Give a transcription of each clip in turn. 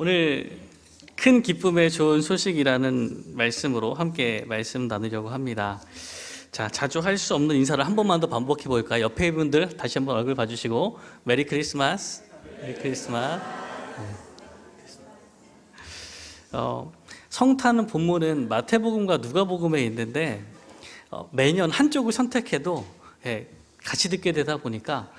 오늘 큰 기쁨의 좋은 소식이라는 말씀으로 함께 말씀 나누려고 합니다. 자, 자주 할 수 없는 인사를 한 번만 더 반복해 볼까요? 옆에 분들 다시 한번 얼굴 봐주시고 메리 크리스마스, 메리 크리스마스. 네. 어, 성타는 본문은 마태복음과 누가복음에 있는데 어, 매년 한쪽을 선택해도 예, 같이 듣게 되다 보니까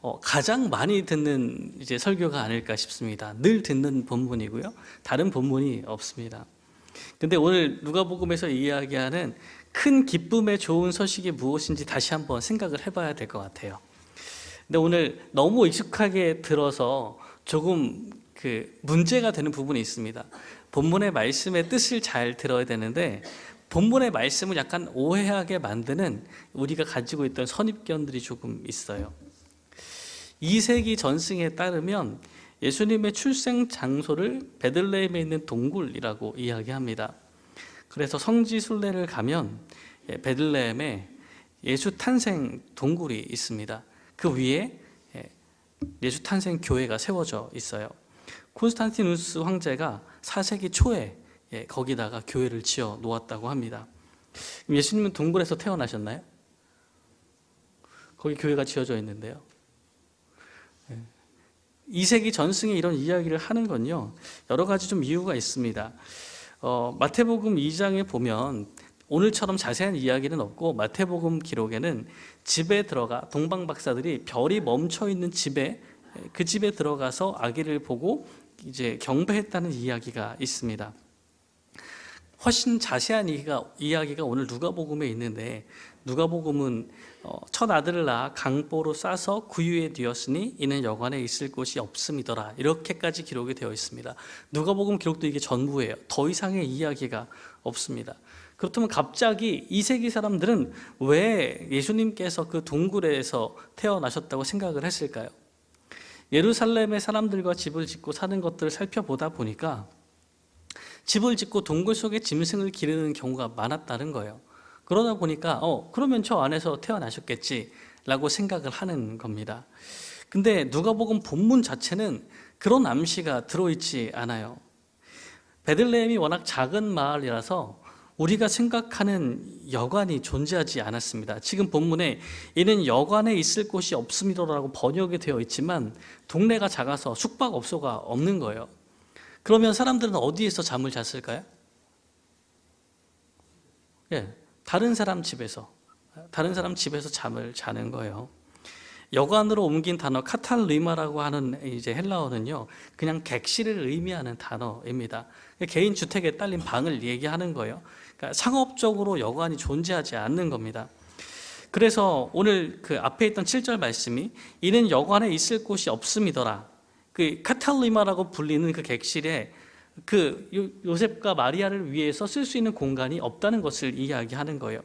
어, 가장 많이 듣는 이제 설교가 아닐까 싶습니다. 늘 듣는 본문이고요. 다른 본문이 없습니다. 근데 오늘 누가복음에서 이야기하는 큰 기쁨의 좋은 소식이 무엇인지 다시 한번 생각을 해봐야 될 것 같아요. 근데 오늘 너무 익숙하게 들어서 조금 그 문제가 되는 부분이 있습니다. 본문의 말씀의 뜻을 잘 들어야 되는데 본문의 말씀을 약간 오해하게 만드는 우리가 가지고 있던 선입견들이 조금 있어요. 2세기 전승에 따르면 예수님의 출생 장소를 베들레헴에 있는 동굴이라고 이야기합니다. 그래서 성지 순례를 가면 예, 베들레헴에 예수 탄생 동굴이 있습니다. 그 위에 예, 예수 탄생 교회가 세워져 있어요. 콘스탄티누스 황제가 4세기 초에 예, 거기다가 교회를 지어 놓았다고 합니다. 예수님은 동굴에서 태어나셨나요? 거기 교회가 지어져 있는데요. 2세기 전승에 이런 이야기를 하는 건요 여러 가지 좀 이유가 있습니다. 어, 마태복음 2장에 보면 오늘처럼 자세한 이야기는 없고 마태복음 기록에는 집에 들어가 동방 박사들이 별이 멈춰 있는 집에 그 집에 들어가서 아기를 보고 이제 경배했다는 이야기가 있습니다. 훨씬 자세한 이야기가, 이야기가 오늘 누가복음에 있는데 누가복음은 어, 첫 아들을 낳아 강보로 싸서 구유에 뒤었으니 이는 여관에 있을 곳이 없음이더라 이렇게까지 기록이 되어 있습니다. 누가복음 기록도 이게 전부예요. 더 이상의 이야기가 없습니다. 그렇다면 갑자기 이 세기 사람들은 왜 예수님께서 그 동굴에서 태어나셨다고 생각을 했을까요? 예루살렘의 사람들과 집을 짓고 사는 것들을 살펴보다 보니까 집을 짓고 동굴 속에 짐승을 기르는 경우가 많았다는 거예요. 그러다 보니까 어 그러면 저 안에서 태어나셨겠지라고 생각을 하는 겁니다. 근데 누가복음 본문 자체는 그런 암시가 들어있지 않아요. 베들레헴이 워낙 작은 마을이라서 우리가 생각하는 여관이 존재하지 않았습니다. 지금 본문에 이는 여관에 있을 곳이 없음이더라고 번역이 되어 있지만 동네가 작아서 숙박업소가 없는 거예요. 그러면 사람들은 어디에서 잠을 잤을까요? 예, 다른 사람 집에서 다른 사람 집에서 잠을 자는 거예요. 여관으로 옮긴 단어 카탈리마라고 하는 이제 헬라어는요, 그냥 객실을 의미하는 단어입니다. 개인 주택에 딸린 방을 얘기하는 거예요. 그러니까 상업적으로 여관이 존재하지 않는 겁니다. 그래서 오늘 그 앞에 있던 7절 말씀이 이는 여관에 있을 곳이 없음이더라. 그 카탈리마라고 불리는 그 객실에 그 요- 요셉과 마리아를 위해서 쓸 수 있는 공간이 없다는 것을 이야기하는 거예요.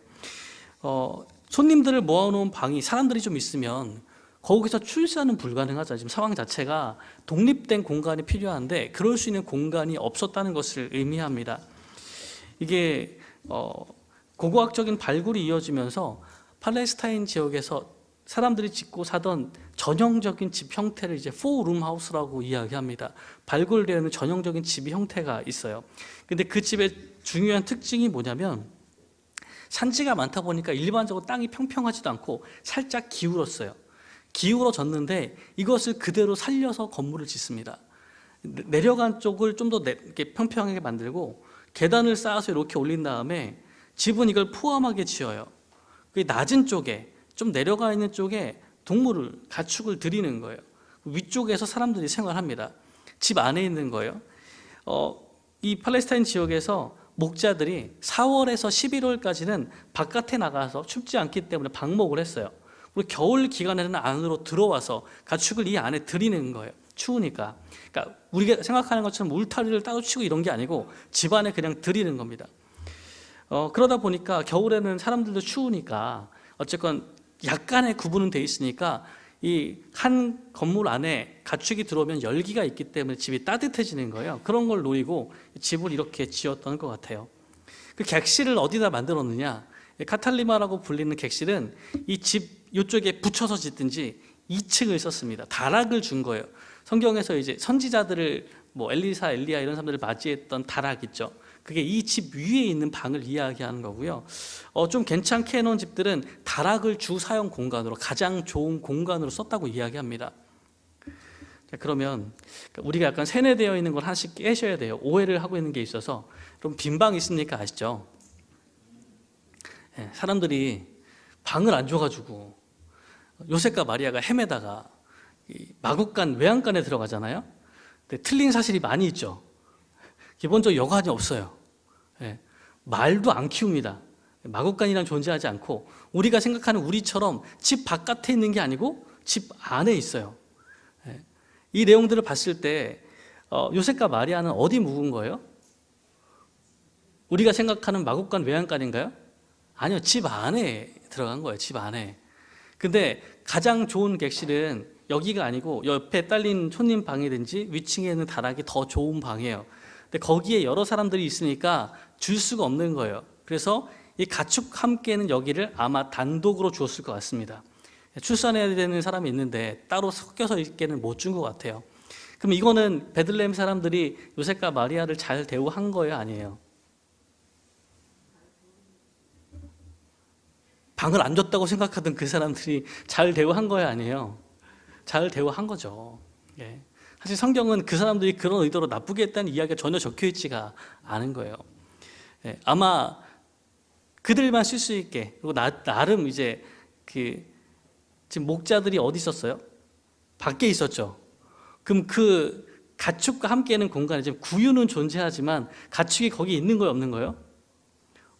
어, 손님들을 모아놓은 방이 사람들이 좀 있으면 거기서 출산은 불가능하죠. 지금 상황 자체가 독립된 공간이 필요한데 그럴 수 있는 공간이 없었다는 것을 의미합니다. 이게 어, 고고학적인 발굴이 이어지면서 팔레스타인 지역에서 사람들이 짓고 사던 전형적인 집 형태를 이제 포룸 하우스라고 이야기합니다. 발굴되는 전형적인 집 형태가 있어요. 근데 그 집의 중요한 특징이 뭐냐면 산지가 많다 보니까 일반적으로 땅이 평평하지도 않고 살짝 기울었어요. 기울어졌는데 이것을 그대로 살려서 건물을 짓습니다. 내- 내려간 쪽을 좀 더 평평하게 만들고 계단을 쌓아서 이렇게 올린 다음에 집은 이걸 포함하게 지어요. 그 낮은 쪽에 좀 내려가 있는 쪽에 동물을 가축을 들이는 거예요. 위쪽에서 사람들이 생활합니다. 집 안에 있는 거예요. 어, 이 팔레스타인 지역에서 목자들이 4월에서 11월까지는 바깥에 나가서 춥지 않기 때문에 방목을 했어요. 그리고 겨울 기간에는 안으로 들어와서 가축을 이 안에 들이는 거예요. 추우니까. 그러니까 우리가 생각하는 것처럼 울타리를 따로 치고 이런 게 아니고 집 안에 그냥 들이는 겁니다. 어, 그러다 보니까 겨울에는 사람들도 추우니까 어쨌건 약간의 구분은 돼 있으니까 이 한 건물 안에 가축이 들어오면 열기가 있기 때문에 집이 따뜻해지는 거예요. 그런 걸 노리고 집을 이렇게 지었던 것 같아요. 그 객실을 어디다 만들었느냐? 카탈리마라고 불리는 객실은 이 집 이쪽에 붙여서 짓든지 2층을 썼습니다. 다락을 준 거예요. 성경에서 이제 선지자들을 뭐 엘리사, 엘리야 이런 사람들을 맞이했던 다락 있죠. 그게 이 집 위에 있는 방을 이야기하는 거고요. 어, 좀 괜찮게 해놓은 집들은 다락을 주 사용 공간으로 가장 좋은 공간으로 썼다고 이야기합니다. 자, 그러면 우리가 약간 세뇌되어 있는 걸 하나씩 깨셔야 돼요. 오해를 하고 있는 게 있어서 그럼 빈방 있습니까 아시죠? 예, 사람들이 방을 안 줘가지고 요셉과 마리아가 헤매다가 이 마국간 외양간에 들어가잖아요. 근데 틀린 사실이 많이 있죠. 기본적으로 여관이 없어요. 예, 말도 안 키웁니다. 마국간이란 존재하지 않고 우리가 생각하는 우리처럼 집 바깥에 있는 게 아니고 집 안에 있어요. 예, 이 내용들을 봤을 때 어, 요셉과 마리아는 어디 묵은 거예요? 우리가 생각하는 마국간 외양간인가요? 아니요, 집 안에 들어간 거예요. 집 안에. 근데 가장 좋은 객실은 여기가 아니고 옆에 딸린 손님 방이든지 위층에 있는 다락이 더 좋은 방이에요. 근데 거기에 여러 사람들이 있으니까 줄 수가 없는 거예요. 그래서 이 가축 함께는 여기를 아마 단독으로 주었을 것 같습니다. 출산해야 되는 사람이 있는데 따로 섞여서 있게는 못 준 것 같아요. 그럼 이거는 베들레헴 사람들이 요셉과 마리아를 잘 대우한 거예요, 아니에요? 방을 안 줬다고 생각하던 그 사람들이 잘 대우한 거예요, 아니에요? 잘 대우한 거죠. 예. 사실 성경은 그 사람들이 그런 의도로 나쁘게 했다는 이야기가 전혀 적혀 있지가 않은 거예요. 예. 아마 그들만 쓸 수 있게 그리고 나, 나름 이제 그 지금 목자들이 어디 있었어요? 밖에 있었죠. 그럼 그 가축과 함께하는 공간에 지금 구유는 존재하지만 가축이 거기 있는 거예요, 없는 거예요?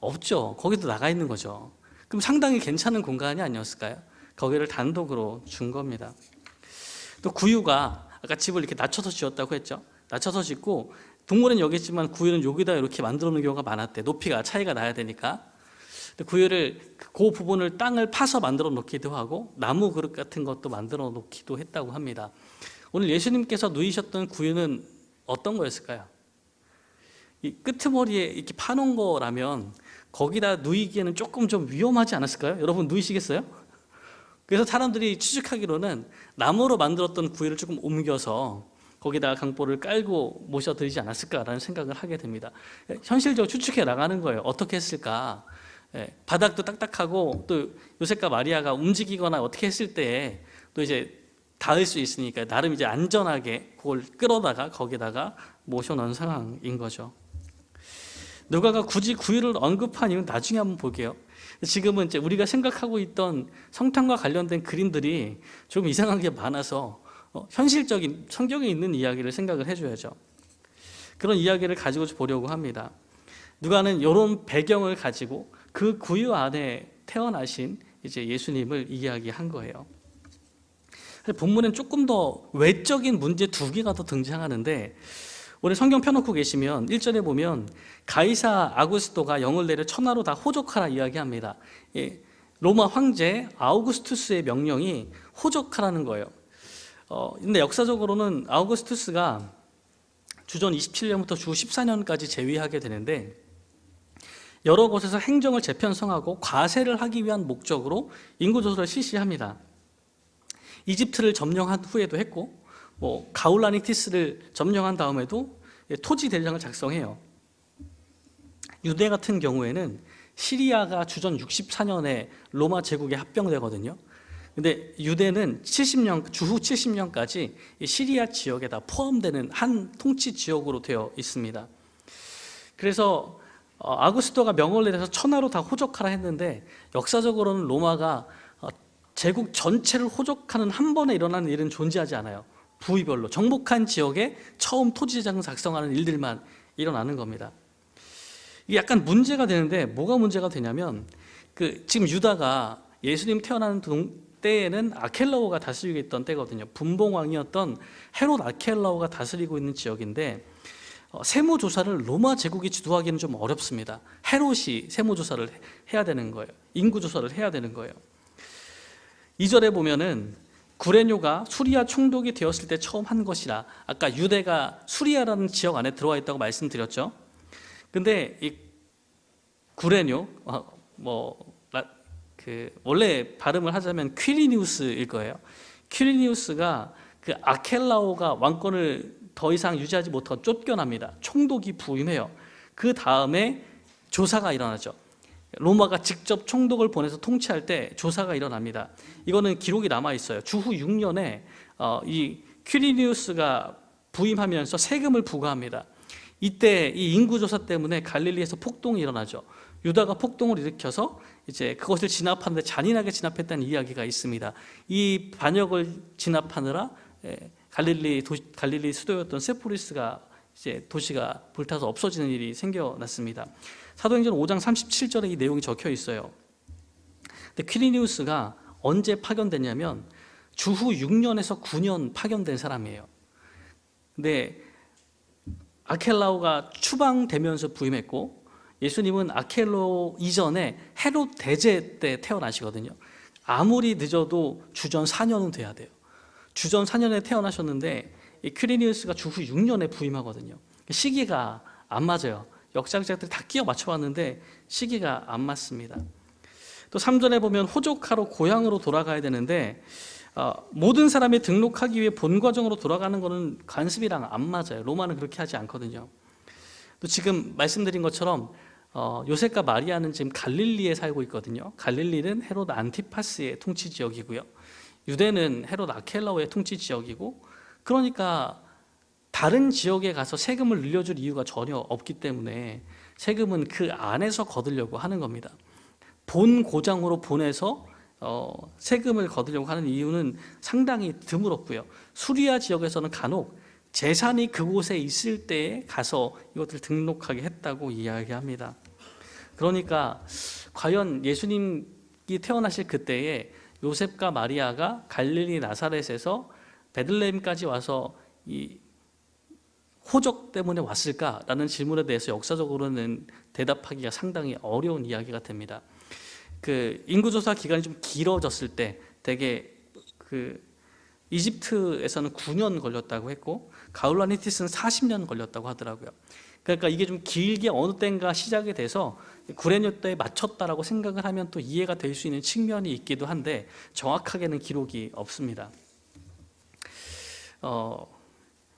없죠. 거기도 나가 있는 거죠. 그럼 상당히 괜찮은 공간이 아니었을까요? 거기를 단독으로 준 겁니다. 또 구유가 아까 집을 이렇게 낮춰서 지었다고 했죠. 낮춰서 짓고 동물은 여기 있지만 구유는 여기다 이렇게 만들어 놓는 경우가 많았대. 높이가 차이가 나야 되니까. 구유를 그 부분을 땅을 파서 만들어 놓기도 하고 나무 그릇 같은 것도 만들어 놓기도 했다고 합니다. 오늘 예수님께서 누이셨던 구유는 어떤 거였을까요? 이 끄트머리에 이렇게 파놓은 거라면 거기다 누이기에는 조금 좀 위험하지 않았을까요? 여러분 누이시겠어요? 그래서 사람들이 추측하기로는 나무로 만들었던 구이를 조금 옮겨서 거기다가 강보를 깔고 모셔드리지 않았을까라는 생각을 하게 됩니다. 현실적으로 추측해 나가는 거예요. 어떻게 했을까? 예, 바닥도 딱딱하고 또 요셉과 마리아가 움직이거나 어떻게 했을 때 또 이제 닿을 수 있으니까 나름 이제 안전하게 그걸 끌어다가 거기다가 모셔놓은 상황인 거죠. 누가가 굳이 구유를 언급한 이유는 나중에 한번 볼게요. 지금은 이제 우리가 생각하고 있던 성탄과 관련된 그림들이 좀 이상한 게 많아서 어, 현실적인 성경에 있는 이야기를 생각을 해줘야죠. 그런 이야기를 가지고 보려고 합니다. 누가는 이런 배경을 가지고 그 구유 안에 태어나신 이제 예수님을 이야기한 거예요. 본문엔 조금 더 외적인 문제 두 개가 더 등장하는데 우리 성경 펴놓고 계시면 1절에 보면 가이사 아구스토가 영을 내려 천하로 다 호적하라 이야기합니다. 예, 로마 황제 아우구스투스의 명령이 호적하라는 거예요. 어, 근데 역사적으로는 아우구스투스가 주전 27년부터 주 14년까지 재위하게 되는데 여러 곳에서 행정을 재편성하고 과세를 하기 위한 목적으로 인구 조사를 실시합니다. 이집트를 점령한 후에도 했고 뭐 가울라니티스를 점령한 다음에도 토지 대장을 작성해요. 유대 같은 경우에는 시리아가 주전 64년에 로마 제국에 합병되거든요. 근데 유대는 70년 주후 70년까지 시리아 지역에 다 포함되는 한 통치 지역으로 되어 있습니다. 그래서 어, 아구스토가 명을 내려서 천하로 다 호적하라 했는데 역사적으로는 로마가 어, 제국 전체를 호적하는 한 번에 일어나는 일은 존재하지 않아요. 부위별로 정복한 지역에 처음 토지장 작성하는 일들만 일어나는 겁니다. 이게 약간 문제가 되는데 뭐가 문제가 되냐면 그 지금 유다가 예수님 태어나는 때에는 아켈라오가 다스리고 있던 때거든요. 분봉왕이었던 헤롯 아켈라오가 다스리고 있는 지역인데 어, 세무 조사를 로마 제국이 주도하기는 좀 어렵습니다. 헤롯이 세무 조사를 해야 되는 거예요. 인구 조사를 해야 되는 거예요. 2절에 보면은 구레뇨가 수리아 총독이 되었을 때 처음 한 것이라 아까 유대가 수리아라는 지역 안에 들어와 있다고 말씀드렸죠. 근데 이 구레뇨 어, 뭐그 원래 발음을 하자면 퀴리니우스일 거예요. 퀴리니우스가 그 아켈라오가 왕권을 더 이상 유지하지 못하고 쫓겨납니다. 총독이 부임해요. 그 다음에 조사가 일어나죠. 로마가 직접 총독을 보내서 통치할 때 조사가 일어납니다. 이거는 기록이 남아 있어요. 주후 6년에 어, 이 퀴리니우스가 부임하면서 세금을 부과합니다. 이때 이 인구 조사 때문에 갈릴리에서 폭동이 일어나죠. 유다가 폭동을 일으켜서 이제 그것을 진압하는데 잔인하게 진압했다는 이야기가 있습니다. 이 반역을 진압하느라 예, 갈릴리 도, 갈릴리 수도였던 세포리스가 이제 도시가 불타서 없어지는 일이 생겨났습니다. 사도행전 5장 37절에 이 내용이 적혀 있어요. 근데 퀴리니우스가 언제 파견됐냐면 주후 6년에서 9년 파견된 사람이에요. 근데 아켈라오가 추방되면서 부임했고 예수님은 아켈로 이전에 헤롯 대제 때 태어나시거든요. 아무리 늦어도 주전 4년은 돼야 돼요. 주전 4년에 태어나셨는데 이 퀴리니우스가 주후 6년에 부임하거든요. 시기가 안 맞아요. 역사학자들이 다 끼워 맞춰봤는데 시기가 안 맞습니다. 또 3절에 보면 호족하러 고향으로 돌아가야 되는데 어, 모든 사람이 등록하기 위해 본 과정으로 돌아가는 것은 관습이랑 안 맞아요. 로마는 그렇게 하지 않거든요. 또 지금 말씀드린 것처럼 어, 요셉과 마리아는 지금 갈릴리에 살고 있거든요. 갈릴리는 헤롯 안티파스의 통치 지역이고요. 유대는 헤롯 아켈라오의 통치 지역이고 그러니까 다른 지역에 가서 세금을 늘려줄 이유가 전혀 없기 때문에 세금은 그 안에서 거두려고 하는 겁니다. 본 고장으로 보내서 어, 세금을 거두려고 하는 이유는 상당히 드물었고요. 수리아 지역에서는 간혹 재산이 그곳에 있을 때에 가서 이것을 등록하게 했다고 이야기합니다. 그러니까 과연 예수님이 태어나실 그때에 요셉과 마리아가 갈릴리 나사렛에서 베들레헴까지 와서 이 호적 때문에 왔을까라는 질문에 대해서 역사적으로는 대답하기가 상당히 어려운 이야기가 됩니다. 그 인구조사 기간이 좀 길어졌을 때 대개 그 이집트에서는 9년 걸렸다고 했고 가울라니티스는 40년 걸렸다고 하더라고요. 그러니까 이게 좀 길게 어느 때인가 시작이 돼서 구레뇨 때에 맞췄다라고 생각을 하면 또 이해가 될 수 있는 측면이 있기도 한데 정확하게는 기록이 없습니다. 어,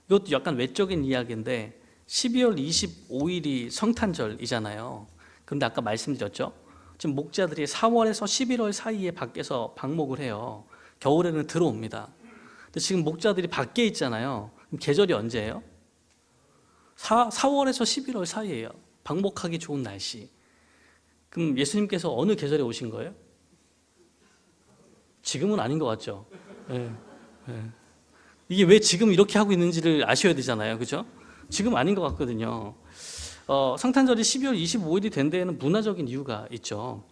이것도 약간 외적인 이야기인데 12월 25일이 성탄절이잖아요. 그런데 아까 말씀드렸죠. 지금 목자들이 4월에서 11월 사이에 밖에서 방목을 해요. 겨울에는 들어옵니다. 근데 지금 목자들이 밖에 있잖아요. 계절이 언제예요? 4, 4월에서 11월 사이예요. 방목하기 좋은 날씨. 그럼 예수님께서 어느 계절에 오신 거예요? 지금은 아닌 것 같죠. 예, 예. 이게 왜 지금 이렇게 하고 있는지를 아셔야 되잖아요. 그죠? 지금 아닌 것 같거든요. 어, 성탄절이 12월 25일이 된 데에는 문화적인 이유가 있죠.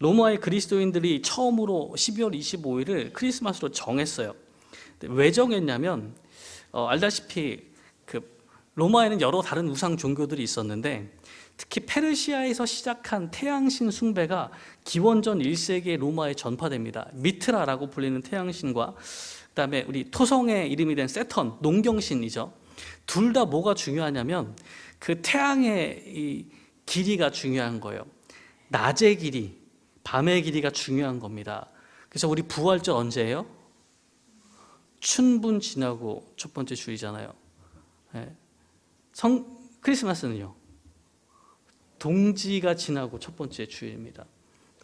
로마의 그리스도인들이 처음으로 12월 25일을 크리스마스로 정했어요. 왜 정했냐면 어, 알다시피 그 로마에는 여러 다른 우상 종교들이 있었는데 특히 페르시아에서 시작한 태양신 숭배가 기원전 1세기의 로마에 전파됩니다. 미트라라고 불리는 태양신과 그다음에 우리 토성의 이름이 된 세턴 농경신이죠. 둘 다 뭐가 중요하냐면 그 태양의 이 길이가 중요한 거예요. 낮의 길이, 밤의 길이가 중요한 겁니다. 그래서 우리 부활절 언제예요? 춘분 지나고 첫 번째 주이잖아요. 네. 성 크리스마스는요. 동지가 지나고 첫 번째 주일입니다.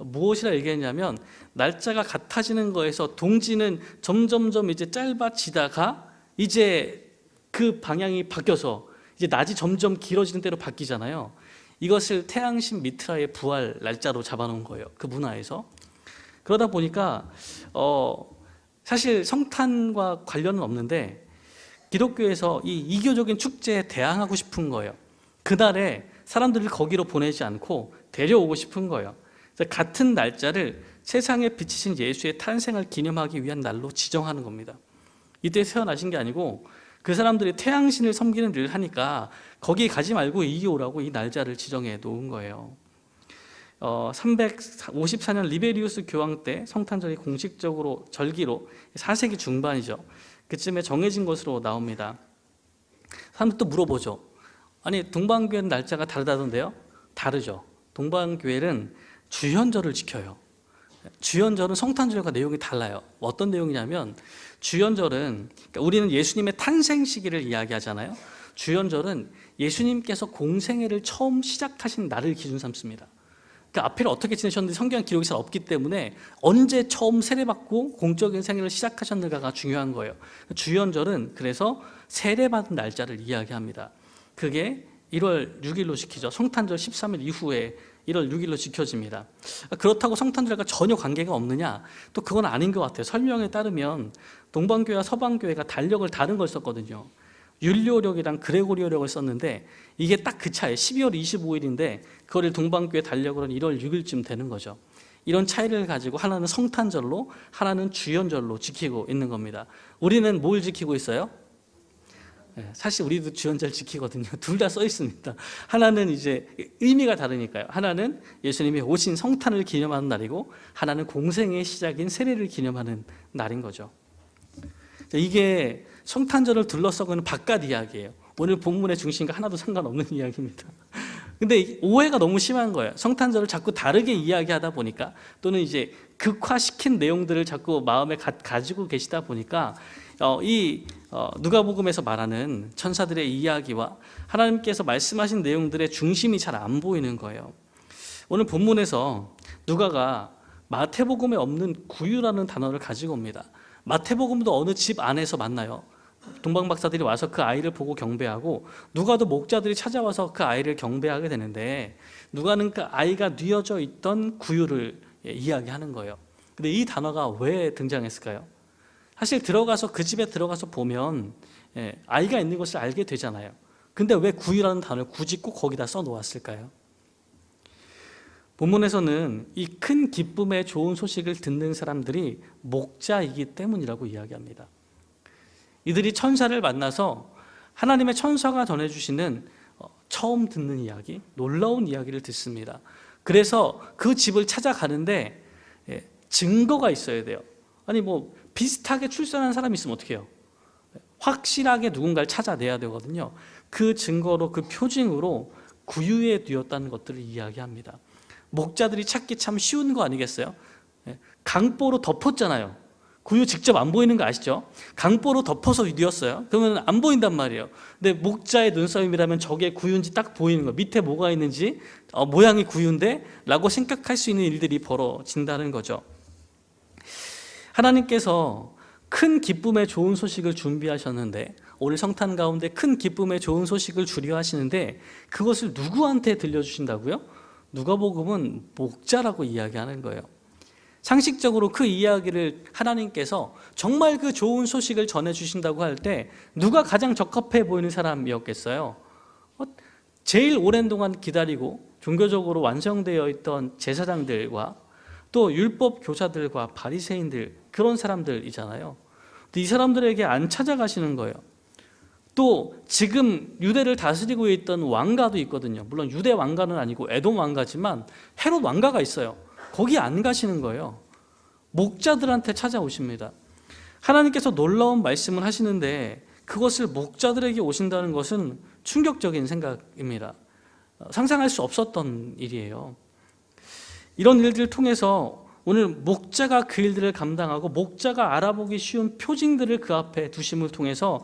무엇이라 얘기했냐면 날짜가 같아지는 거에서 동지는 점점점 이제 짧아지다가 이제 그 방향이 바뀌어서 이제 낮이 점점 길어지는 대로 바뀌잖아요. 이것을 태양신 미트라의 부활 날짜로 잡아놓은 거예요. 그 문화에서 그러다 보니까 어 사실 성탄과 관련은 없는데 기독교에서 이 이교적인 축제에 대항하고 싶은 거예요. 그날에 사람들을 거기로 보내지 않고 데려오고 싶은 거예요. 같은 날짜를 세상에 비치신 예수의 탄생을 기념하기 위한 날로 지정하는 겁니다. 이때 태어나신 게 아니고 그 사람들이 태양신을 섬기는 일을 하니까 거기 가지 말고 이기 오라고 이 날짜를 지정해 놓은 거예요. 어, 354년 리베리우스 교황 때 성탄절이 공식적으로 절기로 4세기 중반이죠. 그쯤에 정해진 것으로 나옵니다. 사람들 또 물어보죠. 아니 동방교회는 날짜가 다르다던데요? 다르죠. 동방교회는 주현절을 지켜요. 주연절은 성탄절과 내용이 달라요. 어떤 내용이냐면 주연절은 그러니까 우리는 예수님의 탄생 시기를 이야기하잖아요. 주연절은 예수님께서 공생애를 처음 시작하신 날을 기준 삼습니다. 그 앞에를 어떻게 지내셨는지 성경 기록이 잘 없기 때문에 언제 처음 세례받고 공적인 생애를 시작하셨는가가 중요한 거예요. 주연절은 그래서 세례받은 날짜를 이야기합니다. 그게 1월 6일로 지키죠. 성탄절 13일 이후에 1월 6일로 지켜집니다. 그렇다고 성탄절과 전혀 관계가 없느냐? 또 그건 아닌 것 같아요. 설명에 따르면 동방교회와 서방교회가 달력을 다른 걸 썼거든요. 율료력이랑 그레고리오력을 썼는데 이게 딱 그 차이에요. 12월 25일인데 그거를 동방교회 달력으로는 1월 6일쯤 되는 거죠. 이런 차이를 가지고 하나는 성탄절로 하나는 주연절로 지키고 있는 겁니다. 우리는 뭘 지키고 있어요? 네, 사실 우리도 주연절 지키거든요. 둘 다 써 있습니다. 하나는 이제 의미가 다르니까요. 하나는 예수님이 오신 성탄을 기념하는 날이고 하나는 공생의 시작인 세례를 기념하는 날인 거죠. 이게 성탄절을 둘러싸고는 바깥 이야기예요. 오늘 본문의 중심과 하나도 상관없는 이야기입니다. 근데 오해가 너무 심한 거예요. 성탄절을 자꾸 다르게 이야기하다 보니까 또는 이제 극화시킨 내용들을 자꾸 마음에 가, 지고 계시다 보니까 어, 이 어, 누가복음에서 말하는 천사들의 이야기와 하나님께서 말씀하신 내용들의 중심이 잘 안 보이는 거예요. 오늘 본문에서 누가가 마태복음에 없는 구유라는 단어를 가지고 옵니다. 마태복음도 어느 집 안에서 만나요. 동방 박사들이 와서 그 아이를 보고 경배하고 누가도 목자들이 찾아와서 그 아이를 경배하게 되는데 누가는 그 아이가 뉘어져 있던 구유를 이야기하는 거예요. 근데 이 단어가 왜 등장했을까요? 사실 들어가서 그 집에 들어가서 보면 예, 아이가 있는 것을 알게 되잖아요. 근데 왜 구유라는 단어를 굳이 꼭 거기다 써 놓았을까요? 본문에서는 이 큰 기쁨의 좋은 소식을 듣는 사람들이 목자이기 때문이라고 이야기합니다. 이들이 천사를 만나서 하나님의 천사가 전해주시는 어, 처음 듣는 이야기, 놀라운 이야기를 듣습니다. 그래서 그 집을 찾아가는데 예, 증거가 있어야 돼요. 아니 뭐 비슷하게 출산한 사람이 있으면 어떻게 해요? 확실하게 누군가를 찾아내야 되거든요. 그 증거로 그 표징으로 구유에 뉘었다는 것들을 이야기합니다. 목자들이 찾기 참 쉬운 거 아니겠어요? 예, 강보로 덮었잖아요. 구유 직접 안 보이는 거 아시죠? 강보로 덮어서 뉘었어요. 그러면 안 보인단 말이에요. 근데 목자의 눈싸움이라면 저게 구유인지 딱 보이는 거. 밑에 뭐가 있는지 어, 모양이 구유인데 라고 생각할 수 있는 일들이 벌어진다는 거죠. 하나님께서 큰 기쁨의 좋은 소식을 준비하셨는데 오늘 성탄 가운데 큰 기쁨의 좋은 소식을 주려 하시는데 그것을 누구한테 들려주신다고요? 누가복음은 목자라고 이야기하는 거예요. 상식적으로 그 이야기를 하나님께서 정말 그 좋은 소식을 전해 주신다고 할 때 누가 가장 적합해 보이는 사람이었겠어요? 어, 제일 오랜 동안 기다리고 종교적으로 완성되어 있던 제사장들과 또 율법 교사들과 바리새인들 그런 사람들이잖아요. 이 사람들에게 안 찾아가시는 거예요. 또 지금 유대를 다스리고 있던 왕가도 있거든요. 물론 유대 왕가는 아니고 에돔 왕가지만 헤롯 왕가가 있어요. 거기 안 가시는 거예요. 목자들한테 찾아오십니다. 하나님께서 놀라운 말씀을 하시는데 그것을 목자들에게 오신다는 것은 충격적인 생각입니다. 상상할 수 없었던 일이에요. 이런 일들을 통해서 오늘 목자가 그 일들을 감당하고 목자가 알아보기 쉬운 표징들을 그 앞에 두심을 통해서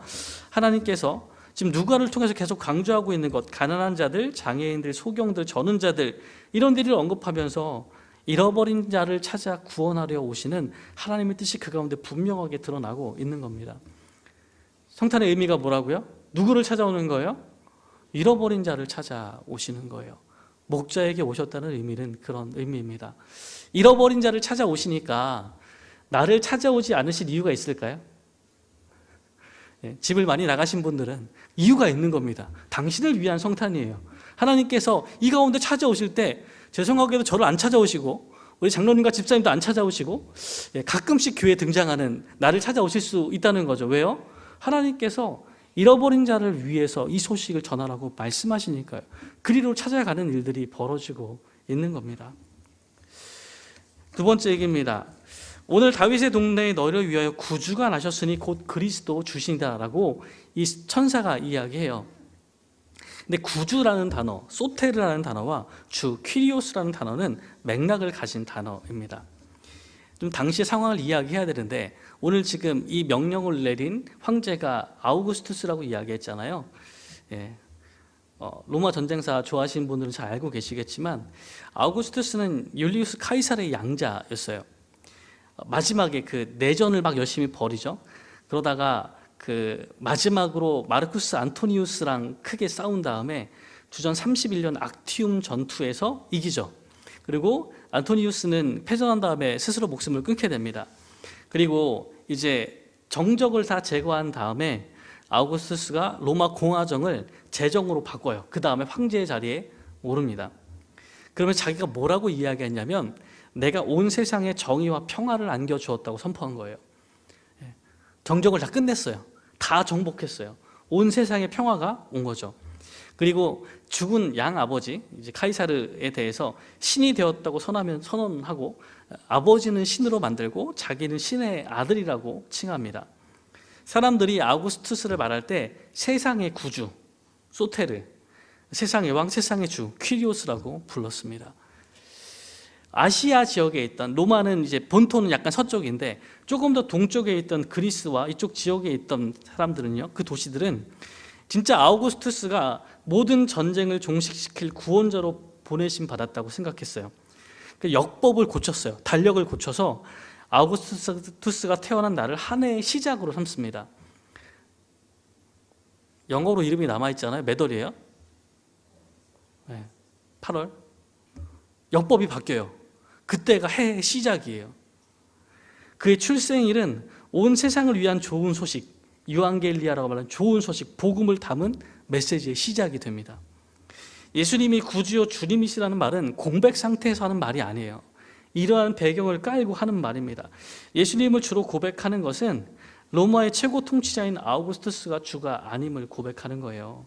하나님께서 지금 누가를 통해서 계속 강조하고 있는 것 가난한 자들, 장애인들, 소경들, 전은 자들 이런 일을 언급하면서 잃어버린 자를 찾아 구원하려 오시는 하나님의 뜻이 그 가운데 분명하게 드러나고 있는 겁니다. 성탄의 의미가 뭐라고요? 누구를 찾아오는 거예요? 잃어버린 자를 찾아오시는 거예요. 목자에게 오셨다는 의미는 그런 의미입니다. 잃어버린 자를 찾아오시니까 나를 찾아오지 않으실 이유가 있을까요? 예, 집을 많이 나가신 분들은 이유가 있는 겁니다. 당신을 위한 성탄이에요. 하나님께서 이 가운데 찾아오실 때 죄송하게도 저를 안 찾아오시고 우리 장로님과 집사님도 안 찾아오시고 예, 가끔씩 교회에 등장하는 나를 찾아오실 수 있다는 거죠. 왜요? 하나님께서 잃어버린 자를 위해서 이 소식을 전하라고 말씀하시니까요. 그리로 찾아가는 일들이 벌어지고 있는 겁니다. 두 번째 얘기입니다. 오늘 다윗의 동네에 너를 위하여 구주가 나셨으니 곧 그리스도 주신다라고 이 천사가 이야기해요. 근데 구주라는 단어, 소테르라는 단어와 주 퀴리오스라는 단어는 맥락을 가진 단어입니다. 좀 당시의 상황을 이야기해야 되는데 오늘 지금 이 명령을 내린 황제가 아우구스투스라고 이야기했잖아요. 예. 어, 로마 전쟁사 좋아하시는 분들은 잘 알고 계시겠지만 아우구스투스는 율리우스 카이사르의 양자였어요. 어, 마지막에 그 내전을 막 열심히 벌이죠. 그러다가 그 마지막으로 마르쿠스 안토니우스랑 크게 싸운 다음에 주전 31년 악티움 전투에서 이기죠. 그리고 안토니우스는 패전한 다음에 스스로 목숨을 끊게 됩니다. 그리고 이제 정적을 다 제거한 다음에 아우구스투스가 로마 공화정을 제정으로 바꿔요. 그 다음에 황제의 자리에 오릅니다. 그러면 자기가 뭐라고 이야기했냐면 내가 온 세상에 정의와 평화를 안겨주었다고 선포한 거예요. 예. 정적을 다 끝냈어요. 다 정복했어요. 온 세상에 평화가 온 거죠. 그리고 죽은 양 아버지 이제 카이사르에 대해서 신이 되었다고 선하면 선언하고 아버지는 신으로 만들고 자기는 신의 아들이라고 칭합니다. 사람들이 아우구스투스를 말할 때 세상의 구주 소테르, 세상의 왕, 세상의 주 퀴리오스라고 불렀습니다. 아시아 지역에 있던 로마는 이제 본토는 약간 서쪽인데 조금 더 동쪽에 있던 그리스와 이쪽 지역에 있던 사람들은요, 그 도시들은 진짜 아우구스투스가 모든 전쟁을 종식시킬 구원자로 보내심 받았다고 생각했어요. 그 역법을 고쳤어요. 달력을 고쳐서 아우구스투스가 태어난 날을 한 해의 시작으로 삼습니다. 영어로 이름이 남아 있잖아요. 몇 월이에요? 네, 8월. 역법이 바뀌어요. 그때가 해의 시작이에요. 그의 출생일은 온 세상을 위한 좋은 소식, 유앙겔리아라고 말하는 좋은 소식, 복음을 담은 메시지의 시작이 됩니다. 예수님이 구주요 주님이시라는 말은 공백 상태에서 하는 말이 아니에요. 이러한 배경을 깔고 하는 말입니다. 예수님을 주로 고백하는 것은 로마의 최고 통치자인 아우구스투스가 주가 아님을 고백하는 거예요.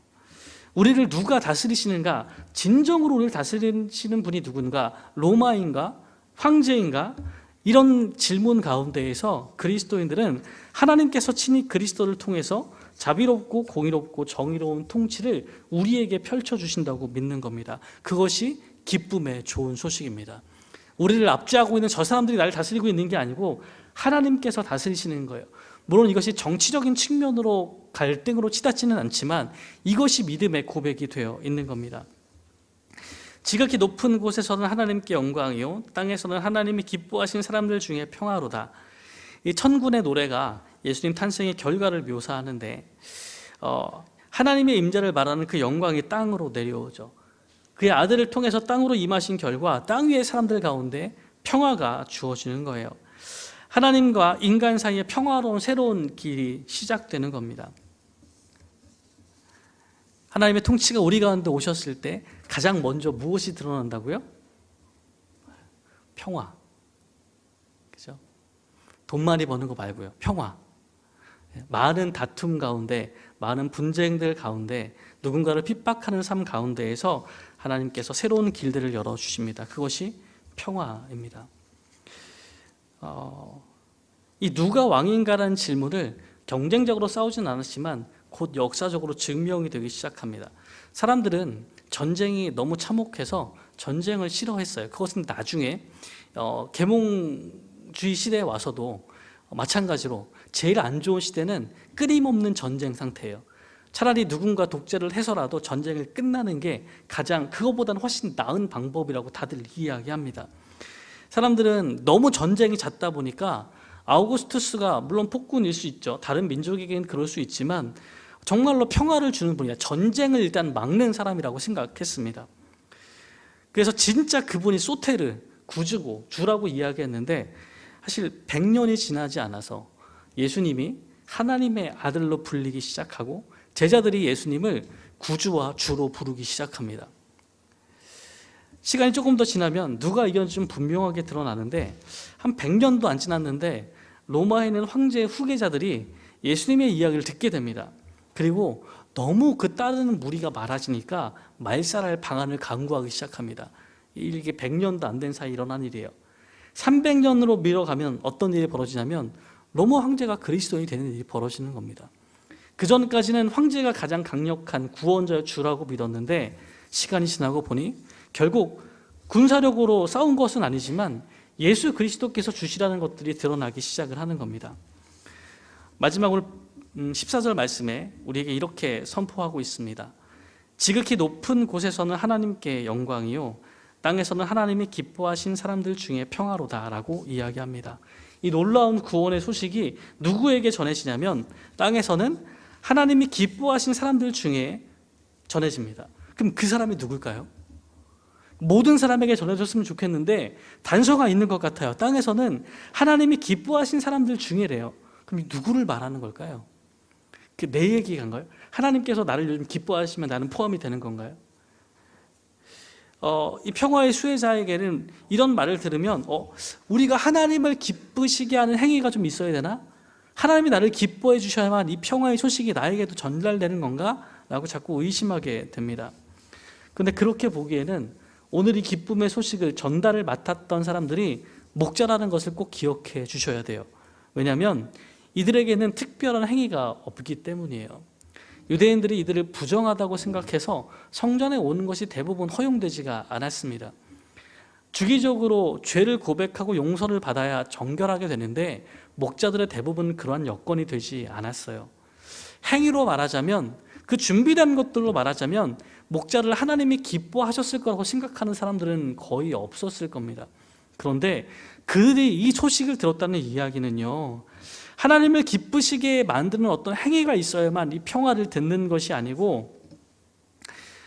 우리를 누가 다스리시는가? 진정으로 우리를 다스리시는 분이 누군가? 로마인가? 황제인가? 이런 질문 가운데에서 그리스도인들은 하나님께서 친히 그리스도를 통해서 자비롭고 공의롭고 정의로운 통치를 우리에게 펼쳐 주신다고 믿는 겁니다. 그것이 기쁨의 좋은 소식입니다. 우리를 압제하고 있는 저 사람들이 나를 다스리고 있는 게 아니고 하나님께서 다스리시는 거예요. 물론 이것이 정치적인 측면으로 갈등으로 치닫지는 않지만 이것이 믿음의 고백이 되어 있는 겁니다. 지극히 높은 곳에서는 하나님께 영광이요 땅에서는 하나님이 기뻐하신 사람들 중에 평화로다. 이 천군의 노래가 예수님 탄생의 결과를 묘사하는데 어, 하나님의 임재를 말하는 그 영광이 땅으로 내려오죠. 그의 아들을 통해서 땅으로 임하신 결과 땅 위의 사람들 가운데 평화가 주어지는 거예요. 하나님과 인간 사이의 평화로운 새로운 길이 시작되는 겁니다. 하나님의 통치가 우리 가운데 오셨을 때 가장 먼저 무엇이 드러난다고요? 평화. 돈 많이 버는 거 말고요. 평화. 많은 다툼 가운데, 많은 분쟁들 가운데, 누군가를 핍박하는 삶 가운데에서 하나님께서 새로운 길들을 열어주십니다. 그것이 평화입니다. 어, 이 누가 왕인가라는 질문을 경쟁적으로 싸우진 않았지만 곧 역사적으로 증명이 되기 시작합니다. 사람들은 전쟁이 너무 참혹해서 전쟁을 싫어했어요. 그것은 나중에 어, 계몽 주의 시대에 와서도 마찬가지로 제일 안 좋은 시대는 끊임없는 전쟁 상태예요. 차라리 누군가 독재를 해서라도 전쟁을 끝나는 게 가장 그거보다는 훨씬 나은 방법이라고 다들 이야기합니다. 사람들은 너무 전쟁이 잦다 보니까 아우구스투스가 물론 폭군일 수 있죠. 다른 민족에게는 그럴 수 있지만 정말로 평화를 주는 분이야. 전쟁을 일단 막는 사람이라고 생각했습니다. 그래서 진짜 그분이 소테르, 구주고 주라고 이야기했는데 사실 100년이 지나지 않아서 예수님이 하나님의 아들로 불리기 시작하고 제자들이 예수님을 구주와 주로 부르기 시작합니다. 시간이 조금 더 지나면 누가 이겼는지 좀 분명하게 드러나는데 한 100년도 안 지났는데 로마에 있는 황제의 후계자들이 예수님의 이야기를 듣게 됩니다. 그리고 너무 그 따르는 무리가 많아지니까 말살할 방안을 강구하기 시작합니다. 이게 100년도 안 된 사이 일어난 일이에요. 300년으로 밀어가면 어떤 일이 벌어지냐면 로마 황제가 그리스도인이 되는 일이 벌어지는 겁니다. 그 전까지는 황제가 가장 강력한 구원자의 주라고 믿었는데 시간이 지나고 보니 결국 군사력으로 싸운 것은 아니지만 예수 그리스도께서 주시라는 것들이 드러나기 시작을 하는 겁니다. 마지막으로 14절 말씀에 우리에게 이렇게 선포하고 있습니다. 지극히 높은 곳에서는 하나님께 영광이요 땅에서는 하나님이 기뻐하신 사람들 중에 평화로다라고 이야기합니다. 이 놀라운 구원의 소식이 누구에게 전해지냐면 땅에서는 하나님이 기뻐하신 사람들 중에 전해집니다. 그럼 그 사람이 누굴까요? 모든 사람에게 전해졌으면 좋겠는데 단서가 있는 것 같아요. 땅에서는 하나님이 기뻐하신 사람들 중에래요. 그럼 누구를 말하는 걸까요? 그 내 얘기인가요? 하나님께서 나를 요즘 기뻐하시면 나는 포함이 되는 건가요? 어, 이 평화의 수혜자에게는 이런 말을 들으면 어, 우리가 하나님을 기쁘시게 하는 행위가 좀 있어야 되나? 하나님이 나를 기뻐해 주셔야만 이 평화의 소식이 나에게도 전달되는 건가? 라고 자꾸 의심하게 됩니다. 근데 그렇게 보기에는 오늘 이 기쁨의 소식을 전달을 맡았던 사람들이 목자라는 것을 꼭 기억해 주셔야 돼요. 왜냐하면 이들에게는 특별한 행위가 없기 때문이에요. 유대인들이 이들을 부정하다고 생각해서 성전에 오는 것이 대부분 허용되지가 않았습니다. 주기적으로 죄를 고백하고 용서를 받아야 정결하게 되는데 목자들의 대부분 그러한 여건이 되지 않았어요. 행위로 말하자면 그 준비된 것들로 말하자면 목자를 하나님이 기뻐하셨을 거라고 생각하는 사람들은 거의 없었을 겁니다. 그런데 그들이 이 소식을 들었다는 이야기는요. 하나님을 기쁘시게 만드는 어떤 행위가 있어야만 이 평화를 듣는 것이 아니고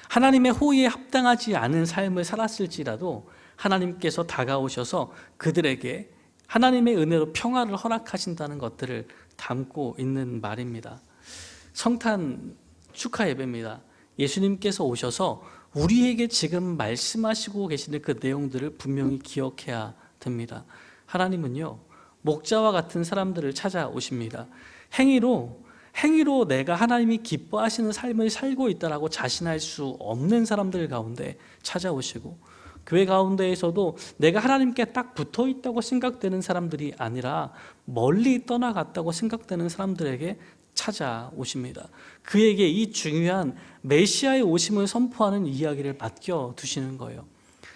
하나님의 호의에 합당하지 않은 삶을 살았을지라도 하나님께서 다가오셔서 그들에게 하나님의 은혜로 평화를 허락하신다는 것들을 담고 있는 말입니다. 성탄 축하 예배입니다. 예수님께서 오셔서 우리에게 지금 말씀하시고 계시는 그 내용들을 분명히 기억해야 됩니다. 하나님은요, 목자와 같은 사람들을 찾아오십니다. 행위로 행위로 내가 하나님이 기뻐하시는 삶을 살고 있다라고 자신할 수 없는 사람들 가운데 찾아오시고 교회 가운데에서도 내가 하나님께 딱 붙어 있다고 생각되는 사람들이 아니라 멀리 떠나갔다고 생각되는 사람들에게 찾아오십니다. 그에게 이 중요한 메시아의 오심을 선포하는 이야기를 맡겨 두시는 거예요.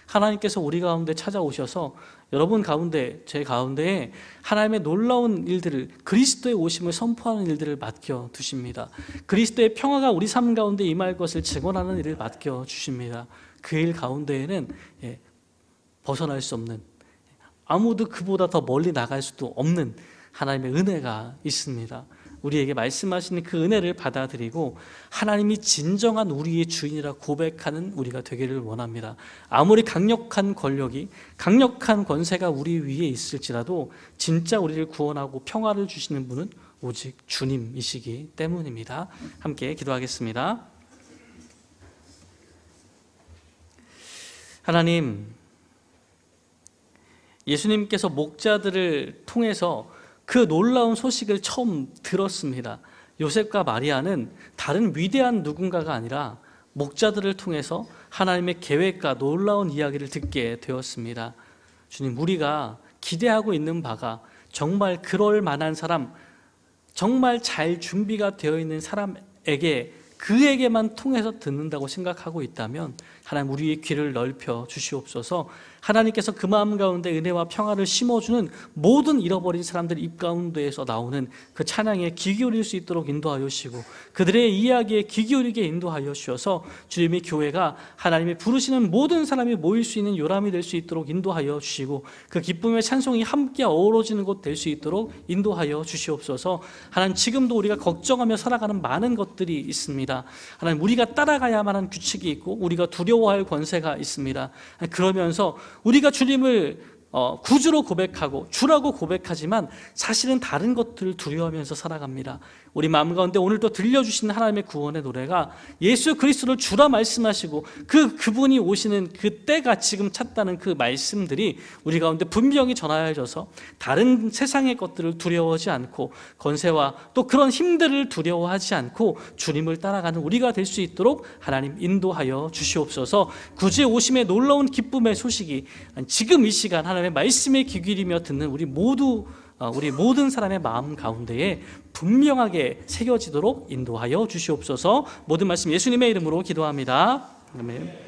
하나님께서 우리 가운데 찾아오셔서 여러분 가운데 제 가운데에 하나님의 놀라운 일들을 그리스도의 오심을 선포하는 일들을 맡겨 두십니다. 그리스도의 평화가 우리 삶 가운데 임할 것을 증언하는 일을 맡겨 주십니다. 그 일 가운데에는 예, 벗어날 수 없는 아무도 그보다 더 멀리 나갈 수도 없는 하나님의 은혜가 있습니다. 우리에게 말씀하시는 그 은혜를 받아들이고 하나님이 진정한 우리의 주인이라 고백하는 우리가 되기를 원합니다. 아무리 강력한 권력이 강력한 권세가 우리 위에 있을지라도 진짜 우리를 구원하고 평화를 주시는 분은 오직 주님이시기 때문입니다. 함께 기도하겠습니다. 하나님 예수님께서 목자들을 통해서 그 놀라운 소식을 처음 들었습니다. 요셉과 마리아는 다른 위대한 누군가가 아니라 목자들을 통해서 하나님의 계획과 놀라운 이야기를 듣게 되었습니다. 주님, 우리가 기대하고 있는 바가 정말 그럴 만한 사람, 정말 잘 준비가 되어 있는 사람에게 그에게만 통해서 듣는다고 생각하고 있다면 하나님 우리의 귀를 넓혀 주시옵소서 하나님께서 그 마음 가운데 은혜와 평화를 심어주는 모든 잃어버린 사람들 입 가운데에서 나오는 그 찬양에 귀 기울일 수 있도록 인도하여 주시고 그들의 이야기에 귀 기울이게 인도하여 주셔서 주님의 교회가 하나님이 부르시는 모든 사람이 모일 수 있는 요람이 될 수 있도록 인도하여 주시고 그 기쁨의 찬송이 함께 어우러지는 곳 될 수 있도록 인도하여 주시옵소서. 하나님 지금도 우리가 걱정하며 살아가는 많은 것들이 있습니다. 하나님 우리가 따라가야만 하는 규칙이 있고 우리가 두려워할 권세가 있습니다. 그러면서 우리가 주님을 어, 구주로 고백하고 주라고 고백하지만 사실은 다른 것들을 두려워하면서 살아갑니다. 우리 마음 가운데 오늘 또 들려주신 하나님의 구원의 노래가 예수 그리스도를 주라 말씀하시고 그 그분이 오시는 그 때가 지금 찼다는 그 말씀들이 우리 가운데 분명히 전하여져서 다른 세상의 것들을 두려워하지 않고 건세와 또 그런 힘들을 두려워하지 않고 주님을 따라가는 우리가 될 수 있도록 하나님 인도하여 주시옵소서. 구주의 오심의 놀라운 기쁨의 소식이 지금 이 시간 하나님의 말씀에 귀 기울이며 듣는 우리 모두 어, 우리 모든 사람의 마음 가운데에 분명하게 새겨지도록 인도하여 주시옵소서. 모든 말씀 예수님의 이름으로 기도합니다. 아멘.